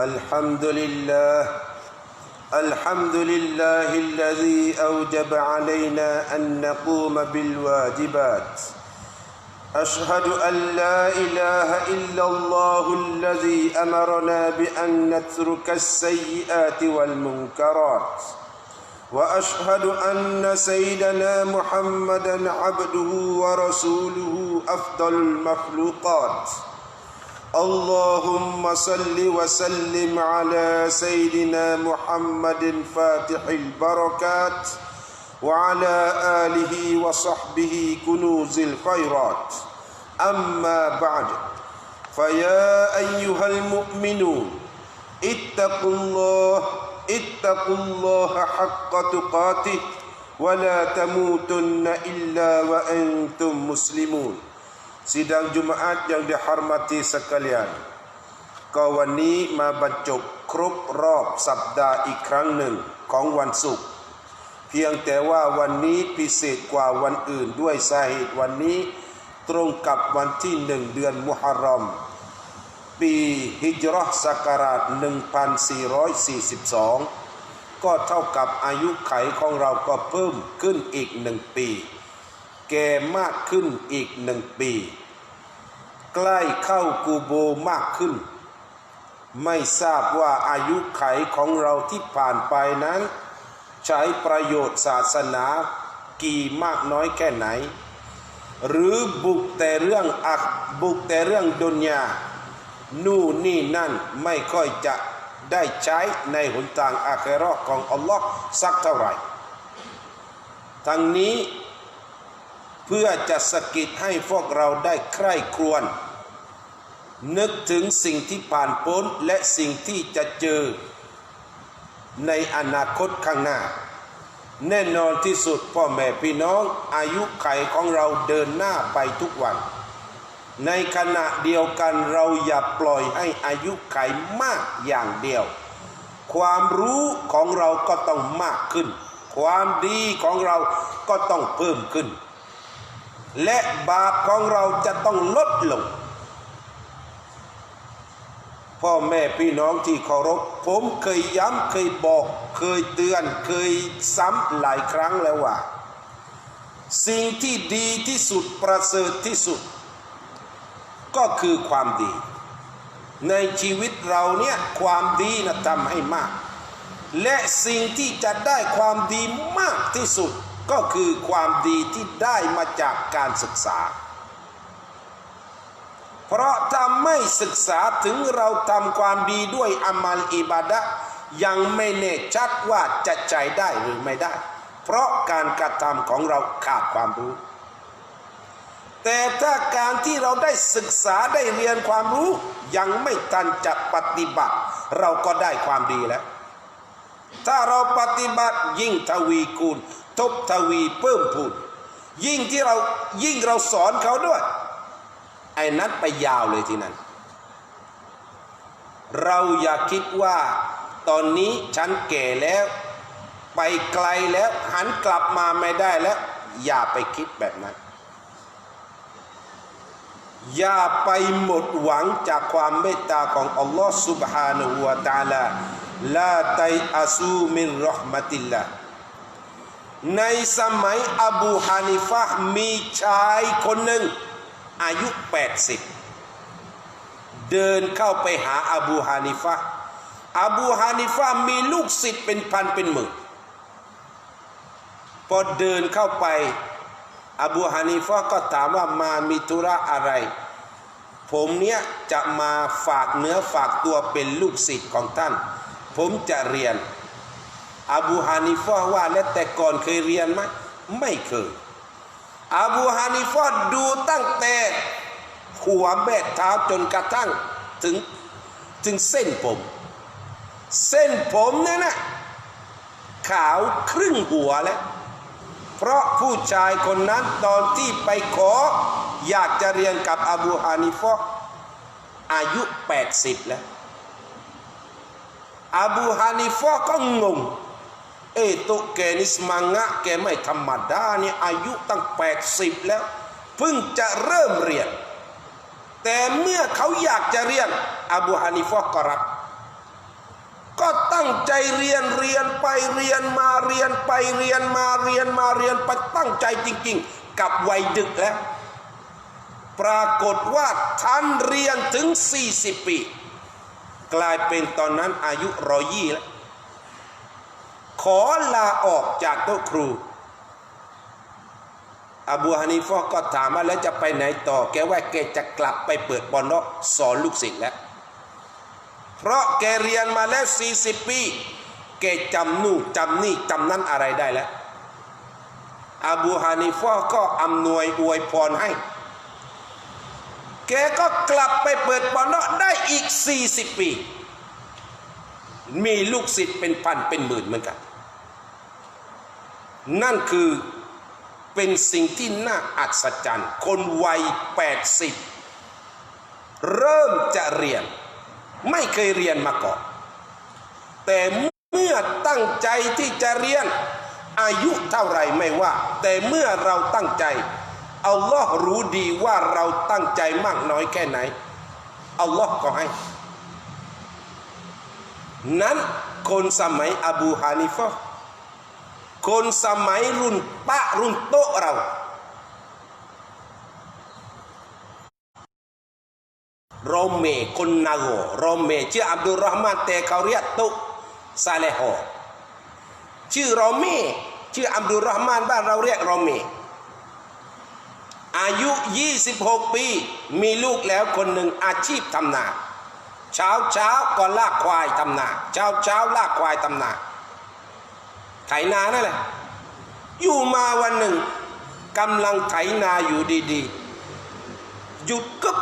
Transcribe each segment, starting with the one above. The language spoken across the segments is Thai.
الحمد لله الحمد لله الذي أوجب علينا أن نقوم بالواجبات. أشهد أن لا إله إلا الله الذي أمرنا بأن نترك السيئات والمنكرات. وأشهد أن سيدنا محمدا عبده ورسوله أفضل المخلوقات. اللهم صل وسلم على سيدنا محمد فاتح البركات وعلى آله وصحبه كنوز الخيرات. أما بعد فيا أيها المؤمنون اتقوا الله اتقوا الله حق تقاته ولا تموتن إلا وأنتم مسلمون. Sidang Jumaat yang dihormati sekalian ก็วันนี้มาบรรจบครบรอบสัปดาห์อีกครั้งหนึ่งของวันศุกร์เพียงแต่ว่าวันนี้พิเศษกว่าวันอื่นด้วยสาเหตุวันนี้ตรงกับวันที่หนึ่งเดือนมุฮัรรอม ปีฮิจรัชศักราช 1442 ก็เท่ากับอายุไขของเราก็เพิ่มขึ้นอีกหนึ่งปี แก่มากขึ้นอีกหนึ่งปี ใกล้เข้ากูโบมากขึ้น ไม่ทราบว่าอายุไขของเราที่ผ่านไปนั้น ใช้ประโยชน์ศาสนากี่มากน้อยแค่ไหน หรือบุกแต่เรื่องอักบุกแต่เรื่องดุนยานู่นนี่นั่นไม่ค่อยจะได้ใช้ในหนทางอาคราของอัลลอฮ์สักเท่าไหร่ ทั้งนี้ เพื่อจะสกิดให้พวกเราได้ใคร่ครวญนึกถึงสิ่งที่ผ่านพ้นและสิ่งที่จะเจอ ในอนาคตข้างหน้า แน่นอนที่สุดพ่อแม่พี่น้องอายุไขของเราเดินหน้าไปทุกวัน ในขณะเดียวกันเราอย่าปล่อยให้อายุไขมากอย่างเดียว ความรู้ของเราก็ต้องมากขึ้น ความดีของเราก็ต้องเพิ่มขึ้น และบาปของเราจะต้องลดลง พ่อแม่พี่น้องที่เคารพ ผมเคยย้ำเคยบอก เคยเตือนเคยซ้ำหลายครั้งแล้วว่า สิ่งที่ดีที่สุดประเสริฐที่สุด ก็คือความดี ในชีวิตเราเนี่ยความดีนะทำให้มาก และสิ่งที่จะได้ความดีมากที่สุด ก็คือความดีที่ได้มาจากการศึกษา เพราะถ้าไม่ศึกษาถึงเราทำความดีด้วยอามัลอิบาดะยังไม่แน่ชัดว่าจะใจได้หรือไม่ได้ เพราะการกระทำของเราขาดความรู้ แต่ถ้าการที่เราได้ศึกษาได้เรียนความรู้ยังไม่ทันจะปฏิบัติ เราก็ได้ความดีแล้ว ถ้าเราปฏิบัติยิ่งทวีคูณ ทบทวีเพิ่มพูนยิ่งที่เรายิ่งเราสอนเขาด้วย ไอ้นั้นไปยาวเลยทีนั้น เราอย่าคิดว่า ตอนนี้ฉันแก่แล้ว ไปไกลแล้วหันกลับมาไม่ได้แล้ว อย่าไปคิดแบบนั้น อย่าไปหมดหวังจากความเมตตาของอัลลอฮ์ سبحانه และ تعالى ลาไตอาซูมินรหมติลละ ในสมัยอบูฮานิฟะมีชายคนหนึ่ง อายุ 80 เดินเข้าไปหาอบูฮานิฟะอบูฮานิฟะมีลูกศิษย์เป็นพันเป็นหมื่นพอเดินเข้าไปอบูฮานิฟะก็ถามว่ามามีธุระอะไร ผมเนี้ยจะมาฝากเนื้อฝากตัวเป็นลูกศิษย์ของท่าน ผมจะเรียน อบูฮานิฟะว่าและแต่ก่อนเคยเรียนไหมไม่เคยอบูฮานิฟะดูตั้งแต่หัวแบกเท้าจนกระทั่งถึงถึงเส้นผม เส้นผมเนี่ยนะขาวครึ่งหัวแล้ว เพราะผู้ชายคนนั้นตอนที่ไปขอ อยากจะเรียนกับอบูฮานิฟะอายุ 80 แล้วอบูฮานิฟะก็งง เอตุแกนิสมังะแกไม่ธรรมดาเนี่ยอายุตั้ง 80 แล้วเพิ่งจะเริ่มเรียน แต่เมื่อเขาอยากจะเรียนอบูฮานิฟะก็รับก็ตั้งใจเรียนเรียนไปเรียนมาเรียนไปเรียนมาเรียนมาเรียนไปตั้งใจจริง ๆ กับวัยดึกแล้ว ปรากฏว่าท่านเรียนถึง 40 ปี กลายเป็นตอนนั้นอายุรอยี่แล้ว ขอลาออกจากโต๊ะครู อบูฮานิฟะห์ก็ถามว่าแล้วจะไปไหนต่อ แกว่าแกจะกลับไปเปิดบอลนอกสอนลูกศิษย์แล้ว เพราะแกเรียนมาแล้ว 40 ปี แกจำนู่นจำนี่จำนั่นอะไรได้แล้ว อบูฮานิฟะห์ก็อำนวยอวยพรให้ แกก็กลับไปเปิดบอลนอกได้อีก 40 ปีมีลูกศิษย์เป็นพันเป็นหมื่นเหมือนกัน นั่นคือเป็นสิ่งที่น่าอัศจรรย์ คนวัย 80 เริ่มจะเรียน ไม่เคยเรียนมาก่อน แต่เมื่อตั้งใจที่จะเรียน อายุเท่าไรไม่ว่า แต่เมื่อเราตั้งใจอัลลอฮ์รู้ดีว่าเราตั้งใจมากน้อยแค่ไหนอัลลอฮ์ก็ให้ นั้นคนสมัยอบูฮานิฟะ คนสมัยรุ่นปะรุ่นโตเราโรเมคนนาโกโรเมชื่ออับดุลรอฮ์มานแต่เขาเรียกตะซาเลโฮชื่อโรเมชื่ออับดุลรอฮ์มานบ้านเราเรียกโรเมอายุ 26 ปี มีลูกแล้วคนหนึ่งอาชีพทำนา เช้าเช้าก็ลากควายทำนา เช้าเช้าลากควายทำนา ไถนานั่นแหละ อยู่มาวันหนึ่งกำลังไถนาอยู่ดีๆ หยุดกึบ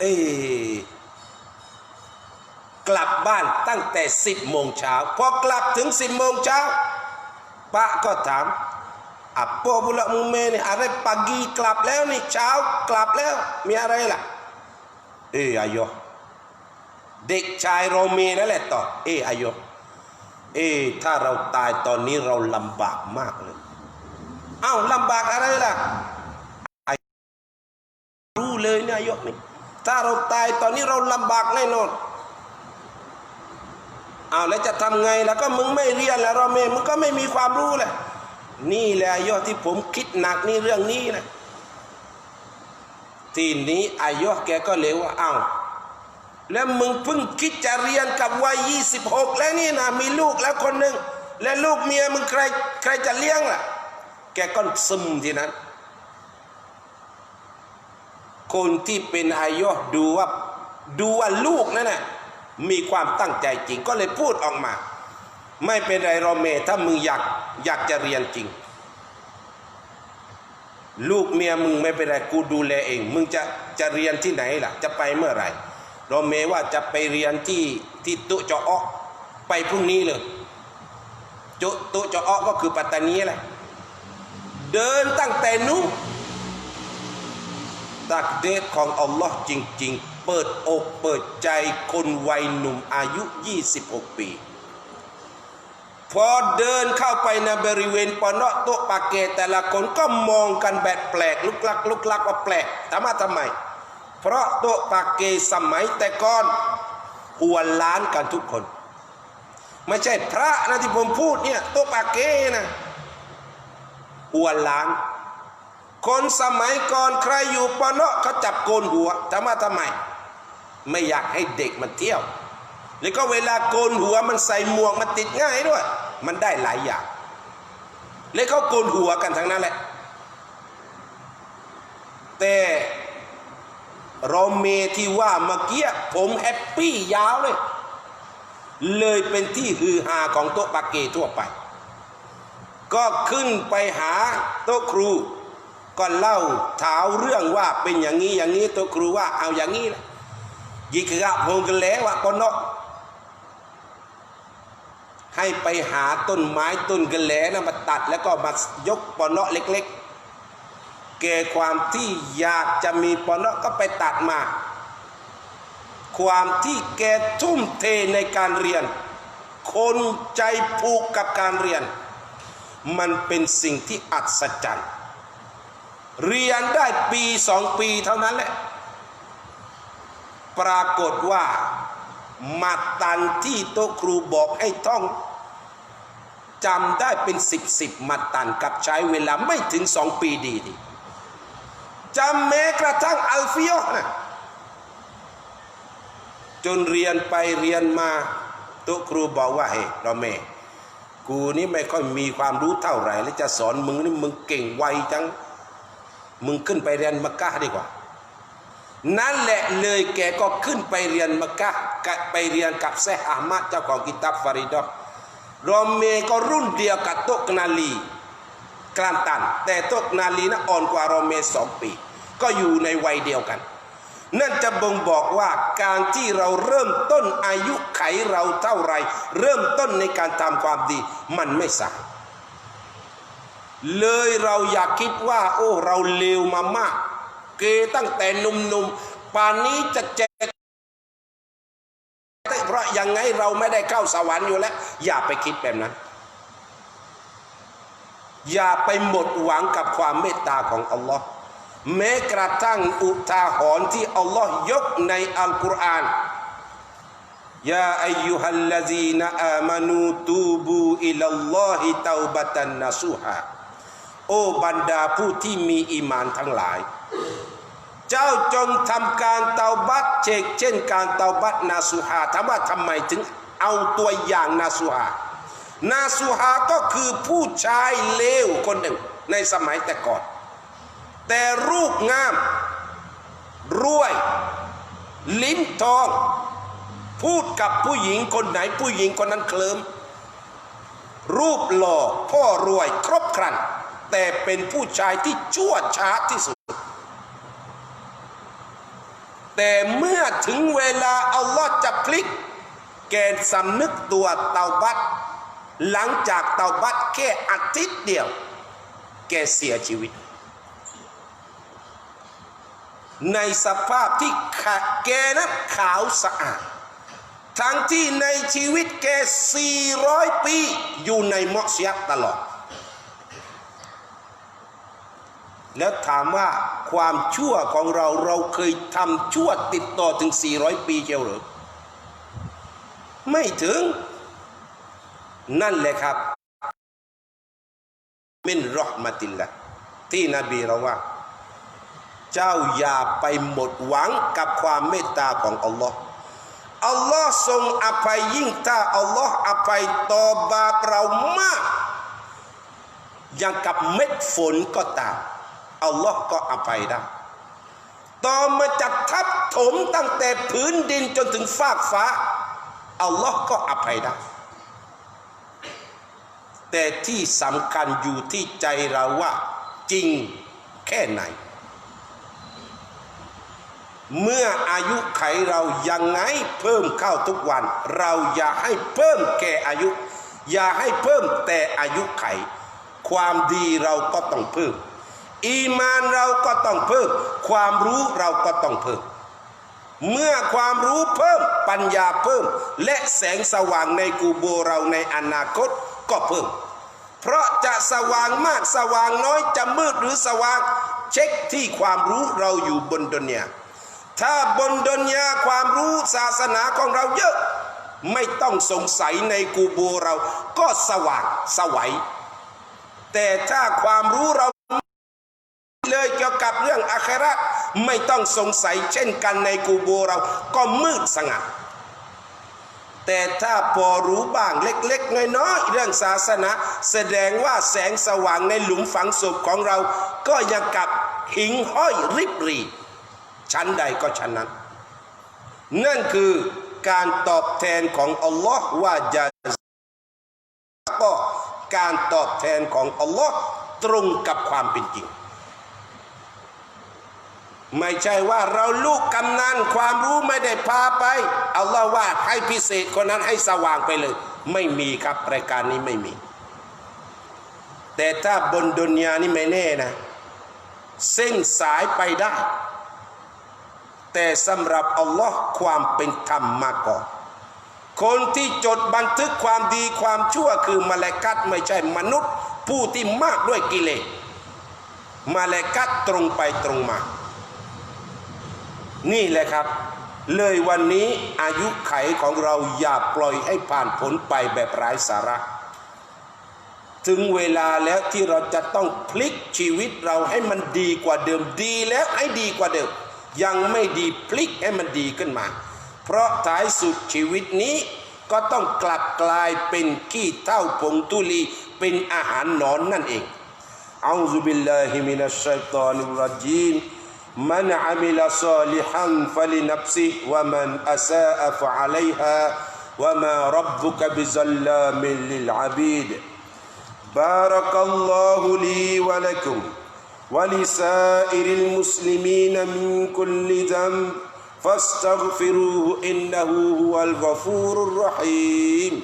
เอกลับบ้านตั้งแต่สิบโมงเช้าพอกลับถึงสิบโมงเช้าป้าก็ถาม apa pula mume ni hari pagi กลับแล้วนี่เช้ากลับแล้วมีอะไรล่ะ เอออายอเด็กชายโรเมนั่นแหละต่อเอออายอ เออถ้าเราตายตอนนี้เราลำบากมากเลย เอ้าลำบากอะไรล่ะ รู้เลยเนี่ยอายอนี่ถ้าเราตายตอนนี้เราลำบากแน่นอนเอาแล้วจะทำไงแล้วก็มึงไม่เรียนแล้วโรเมมึงก็ไม่มีความรู้แหละนี่แหละยอดที่ผมคิดหนักนี่เรื่องนี้นะทีนี้อายอแกก็เลยว่าอ้าว แล้วมึงเพิ่งคิดจะเรียนกับวัยยี่สิบหกแล้วนี่นะมีลูกแล้วคนหนึ่งและลูกเมียมึงใครใครจะเลี้ยงล่ะ แกก็ซึมทีนั้น คนที่เป็นอายอดูว่าดูว่าลูกนั่นน่ะมีความตั้งใจจริงก็เลยพูดออกมา ไม่เป็นไรโรเมถ้ามึงอยากอยากจะเรียนจริง ลูกเมียมึงไม่เป็นไรกูดูแลเอง มึงจะจะเรียนที่ไหนล่ะ จะไปเมื่อไหร่ โราเมว่าจะไปเรียนที่ที่ตุจออไปพรุ่งนี้เลยจุตุจออก็คือปัตตานีแหละเดินตั้งแต่นู้นตักเดชของอัลลอฮ์จริง ๆ เปิดอกเปิดใจคนวัยหนุ่มอายุ 26 ปี พอเดินเข้าไปในบริเวณปอนอโตปาเกแต่ละคนก็มองกันแบบแปลกลุกลักลุกลักว่าแปลกถามว่าทำไม เพราะโตะปาเกสมัยแต่ก่อนอวนล้านกันทุกคน ไม่ใช่พระนะที่ผมพูดเนี่ยโตะปาเกนะอวนล้าน คนสมัยก่อนใครอยู่ปอนอเขาจับโกนหัวถามาทำไม ไม่อยากให้เด็กมันเที่ยว แล้วก็เวลาโกนหัวมันใส่หมวกมันติดง่ายด้วย มันได้หลายอย่างแล้วเขาโกนหัวกันทั้งนั้นแหละ แต่ โรเมที่ว่าเมื่อกี้ผมแฮปปี้ยาวเลย เลยเป็นที่ฮือฮาของโต๊ะปาเกทั่วไป ก็ขึ้นไปหาโต๊ะครู ก็เล่าถาวเรื่องว่าเป็นอย่างนี้อย่างนี้โต๊ะครูว่าเอาอย่างนี้แหละยิกะพงกันแล้วว่าปนกให้ไปหาต้นไม้ต้นกระแหลนะมาตัดแล้วก็มายกปอนอเล็ก ๆ แกความที่อยากจะมีปอนอก็ไปตัดมา ความที่แกทุ่มเทในการเรียน คนใจผูกกับการเรียน มันเป็นสิ่งที่อัศจรรย์ เรียนได้ปีสองปีเท่านั้นแหละ ปรากฏว่ามาตันที่โต๊ะครูบอกให้ท่องจำได้เป็นสิบสิบมาตันกับใช้เวลาไม่ถึงสองปีดีดี จำแม้กระทั่งอัลฟิโอนะจนเรียนไปเรียนมาโต๊ครูบอกว่าเฮ้เราเมกูนี่ไม่ค่อยมีความรู้เท่าไหร่ แล้วจะสอนมึงนี่มึงเก่งไวจัง มึงขึ้นไปเรียนมักกะดีกว่า นั่นแหละเลยแกก็ขึ้นไปเรียนมักกะไปเรียนกับเซฮอามัดเจ้าของกิตับฟาริดอรอมเมก็รุ่นเดียวกับโตกนาลีกลานตัน แต่โตกนาลีนะอ่อนกว่ารอมเมสองปี ก็อยู่ในวัยเดียวกัน นั่นจะบ่งบอกว่าการที่เราเริ่มต้นอายุไขเราเท่าไร เริ่มต้นในการทำความดี มันไม่สายเลยเราอยากคิดว่า โอ้เราเลวมามาก เกตั้งแต่หนุ่มๆป่านนี้จะแจกเพราะยังไงเราไม่ได้เข้าสวรรค์อยู่แล้ว อย่าไปคิดแบบนั้น อย่าไปหมดหวังกับความเมตตาของอัลลอฮ์ แม้กระทั่งอุทาหรณ์ที่อัลลอฮ์ยกในอัลกุรอานยาอายุฮัลลซีนอามานูตูบูอิลลอฮิตาบะตันนาซูฮาโอ้บรรดาผู้ที่มีอีมานทั้งหลาย เจ้าจงทำการเตาบัตเชกเช่นการเตาบัตนาสุฮาถามว่าทำไมถึงเอาตัวอย่างนาสุฮานาสุฮาก็คือผู้ชายเลวคนหนึ่งในสมัยแต่ก่อน แต่รูปงาม รวย ลิ้นทอง พูดกับผู้หญิงคนไหนผู้หญิงคนนั้นเคลิมรูปหล่อพ่อรวยครบครัน แต่เป็นผู้ชายที่ชั่วช้าที่สุด แต่เมื่อถึงเวลาอัลลอฮ์จะพลิก แกสำนึกตัวเตาบัตหลังจากเตาบัตแค่อาทิตย์เดียว แกเสียชีวิต ในสภาพที่ขะแกนั้นขาวสะอาด ทั้งที่ในชีวิตแก 400 ปี อยู่ในมอสยักตลอด แล้วถามว่าความชั่วของเราเราเคยทำชั่วติดต่อถึง 400 ปีเชียวหรือ ไม่ถึง นั่นแหละครับ มินรอห์มะติลละที่นบีเราว่า เจ้าอย่าไปหมดหวังกับความเมตตาของอัลลอฮ์อัลลอฮ์ทรงอภัยยิ่งถ้าอัลลอฮ์อภัยต่อบาปเรามาก อย่างกับเม็ดฝนก็ตามอัลลอฮ์ก็อภัยได้ต่อมาจากทับถมตั้งแต่พื้นดินจนถึงฟากฟ้าอัลลอฮ์ก็อภัยได้แต่ที่สำคัญอยู่ที่ใจเราว่าจริงแค่ไหน เมื่ออายุไขเรายังไงเพิ่มเข้าทุกวัน เราอย่าให้เพิ่มแก่อายุ อย่าให้เพิ่มแต่อายุไข ความดีเราก็ต้องเพิ่ม อีมานเราก็ต้องเพิ่ม ความรู้เราก็ต้องเพิ่ม เมื่อความรู้เพิ่มปัญญาเพิ่ม และแสงสว่างในกูโบเราในอนาคตก็เพิ่ม เพราะจะสว่างมากสว่างน้อยจะมืดหรือสว่าง เช็คที่ความรู้เราอยู่บนดุนยา ถ้าบนดุนยาความรู้ศาสนาของเราเยอะ ไม่ต้องสงสัยในกูโบเราก็สว่างสวัย แต่ถ้าความรู้เราเลยเกี่ยวกับเรื่องอาคราไม่ต้องสงสัยเช่นกันในกูโบเราก็มืดสงัด แต่ถ้าพอรู้บ้างเล็กๆน้อยๆเรื่องศาสนา แสดงว่าแสงสว่างในหลุมฝังศพของเรา ก็ยังกับหิงห้อยริบรี ชั้นใดก็ชั้นนั้น นั่นคือการตอบแทนของอัลลอฮ์ว่าจะก็การตอบแทนของอัลลอฮ์ตรงกับความเป็นจริง ไม่ใช่ว่าเราลูกกำนันความรู้ไม่ได้พาไปอัลลอฮ์ว่าให้พิเศษคนนั้นให้สว่างไปเลย ไม่มีครับรายการนี้ไม่มี แต่ถ้าบนดุนยานี่ไม่แน่นะ เส้นสายไปได้ แต่สำหรับอัลลอฮ์ความเป็นธรรมมาก่อนคนที่จดบันทึกความดีความชั่วคือมาเลกัดไม่ใช่มนุษย์ ผู้ที่มากด้วยกิเลสมาเลกัดตรงไปตรงมา นี่แหละครับ เลยวันนี้อายุไขของเราอย่าปล่อยให้ผ่านผลไปแบบไร้สาระ ถึงเวลาแล้วที่เราจะต้องพลิกชีวิตเราให้มันดีกว่าเดิมดีแล้วให้ดีกว่าเดิม ยังไม่ดีพลิกให้มันดีขึ้นมา เพราะท้ายสุดชีวิตนี้ก็ต้องกลับกลายเป็นขี้เท่าผงตุลีเป็นอาหารหนอนนั่นเองอัลลอฮฺบิลลาฮิมินัชชัยฏอนิรรจีม من عمل صالحا فلنفسه ومن أساء فعليها وما ربك بظلام للعبيد بارك الله لي ولكم ولسائر المسلمين من كل ذنب فاستغفروه إنه هو الغفور الرحيم.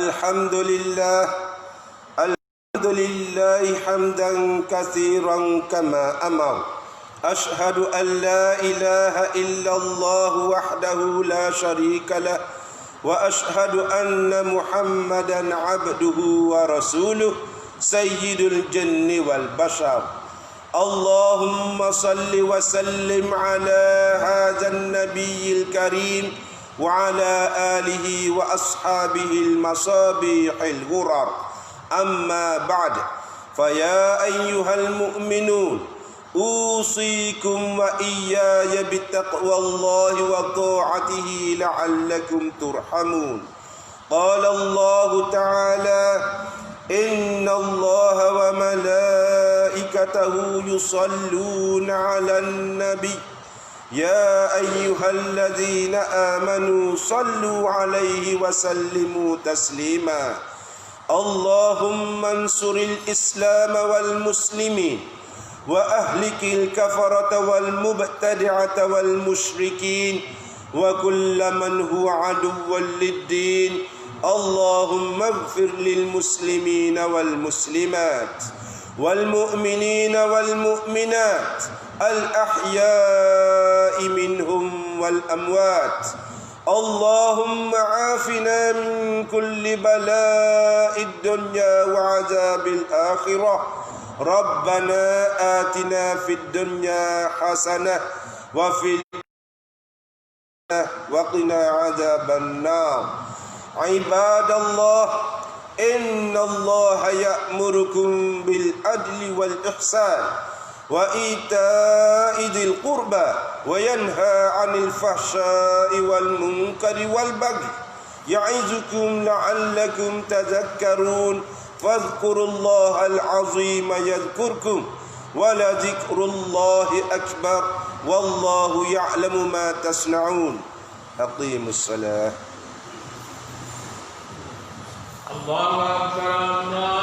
الحمد لله. الحمد لله حمدا كثيرا كما أمر. أشهد أن لا إله إلا الله وحده لا شريك له وأشهد أن محمدا عبده ورسوله سيد الجن والبشر. اللهم صل وسلم على هذا النبي الكريم وعلى آله وأصحابه المصابيح الغرر. أما بعد فيا أيها المؤمنون أوصيكم وإياي بتقوى الله وطاعته لعلكم ترحمون. قال الله تعالى إن الله وملائكته يصلون على النبي يا أيها الذين آمنوا صلوا عليه وسلموا تسليما. اللهم انصر الإسلام والمسلمين وأهلك الكفرة والمبتدعة والمشركين وكل من هو عدو للدين. اللهم اغفر للمسلمين والمسلمات. والمؤمنين والمؤمنات الأحياء منهم والأموات. اللهم عافنا من كل بلاء الدنيا وعذاب الآخرة. ربنا آتنا في الدنيا حسنة وفي وقنا عذاب النار. عباد الله إن الله يأمركم بالعدل والإحسان وإيتاء ذي القربى وينهى عن الفحشاء والمنكر والبغي يعظكم لعلكم تذكرون فاذكروا الله العظيم يذكركم ولذكر الله أكبر والله يعلم ما تصنعون أقيموا الصلاة Allahu Akbar, Allahu